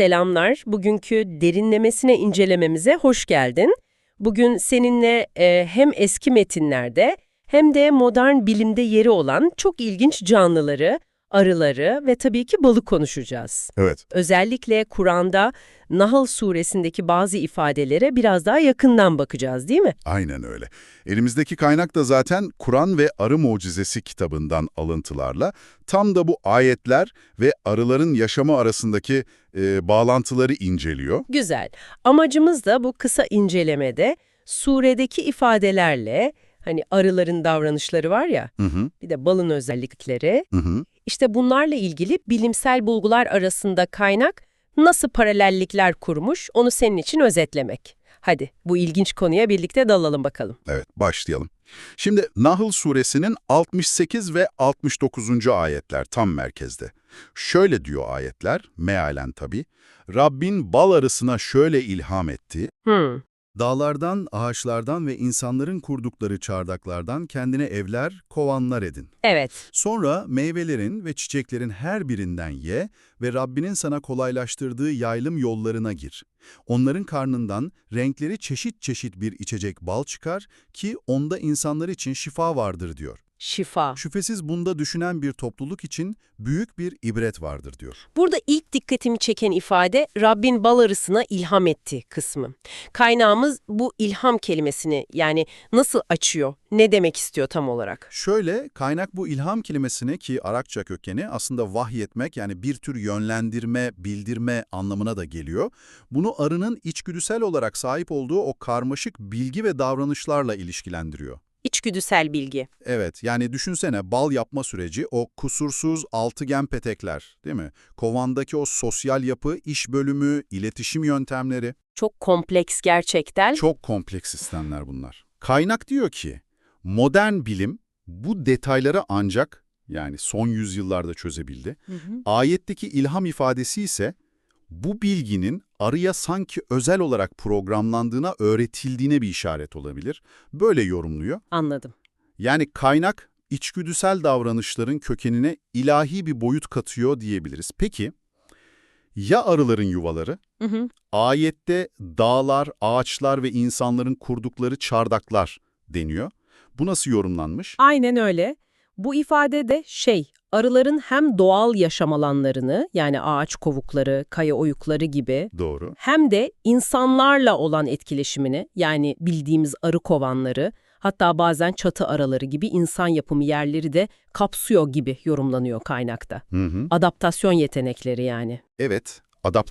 Selamlar. Bugünkü derinlemesine incelememize hoş geldin. Bugün seninle e, hem eski metinlerde hem de modern bilimde yeri olan çok ilginç canlıları, arıları ve tabii ki balık konuşacağız. Evet, Özellikle Kur'an'da Nahl suresindeki bazı ifadelere biraz daha yakından bakacağız değil mi? aynen öyle. Elimizdeki kaynak da zaten Kur'an ve Arı Mucizesi kitabından alıntılarla tam da bu ayetler ve arıların yaşamı arasındaki e, bağlantıları inceliyor. Güzel. Amacımız da bu kısa incelemede suredeki ifadelerle hani arıların davranışları var ya, Hı hı, bir de balın özellikleri, hı hı. işte bunlarla ilgili bilimsel bulgular arasında kaynak nasıl paralellikler kurmuş onu senin için özetlemek. Hadi bu ilginç konuya birlikte dalalım bakalım. Evet, başlayalım. Şimdi Nahl suresinin 68 ve 69. ayetler tam merkezde. Şöyle diyor ayetler, mealen tabii. Rabbin bal arısına şöyle ilham etti. Hmm, Dağlardan, ağaçlardan ve insanların kurdukları çardaklardan kendine evler, kovanlar edin. evet. Sonra meyvelerin ve çiçeklerin her birinden ye ve Rabbinin sana kolaylaştırdığı yaylım yollarına gir. Onların karnından renkleri çeşit çeşit bir içecek bal çıkar ki onda insanlar için şifa vardır diyor. Şifa. Şüphesiz bunda düşünen bir topluluk için büyük bir ibret vardır diyor. Burada ilk dikkatimi çeken ifade Rabbin bal arısına ilham etti kısmı. Kaynağımız bu ilham kelimesini yani nasıl açıyor, ne demek istiyor tam olarak? Şöyle, kaynak bu ilham kelimesini ki Arakça kökeni aslında vahyetmek yani bir tür yönlendirme, bildirme anlamına da geliyor. Bunu arının içgüdüsel olarak sahip olduğu o karmaşık bilgi ve davranışlarla ilişkilendiriyor. İçgüdüsel bilgi. Evet, yani düşünsene bal yapma süreci, o kusursuz altıgen petekler, değil mi? Kovandaki o sosyal yapı, iş bölümü, iletişim yöntemleri. Çok kompleks gerçekten. Çok kompleks sistemler bunlar. Kaynak diyor ki, modern bilim bu detayları ancak yani son yüzyıllarda çözebildi. Hı hı. Ayetteki ilham ifadesi ise bu bilginin arıya sanki özel olarak programlandığına, öğretildiğine bir işaret olabilir. Böyle yorumluyor. Anladım. Yani kaynak içgüdüsel davranışların kökenine ilahi bir boyut katıyor diyebiliriz. Peki ya arıların yuvaları? Hı hı. Ayette dağlar, ağaçlar ve insanların kurdukları çardaklar deniyor. Bu nasıl yorumlanmış? Aynen öyle. Bu ifade de şey, arıların hem doğal yaşam alanlarını yani ağaç kovukları, kaya oyukları gibi Doğru. hem de insanlarla olan etkileşimini yani bildiğimiz arı kovanları hatta bazen çatı araları gibi insan yapımı yerleri de kapsıyor gibi yorumlanıyor kaynakta. Hı hı. Adaptasyon yetenekleri yani. Evet, adaptasyon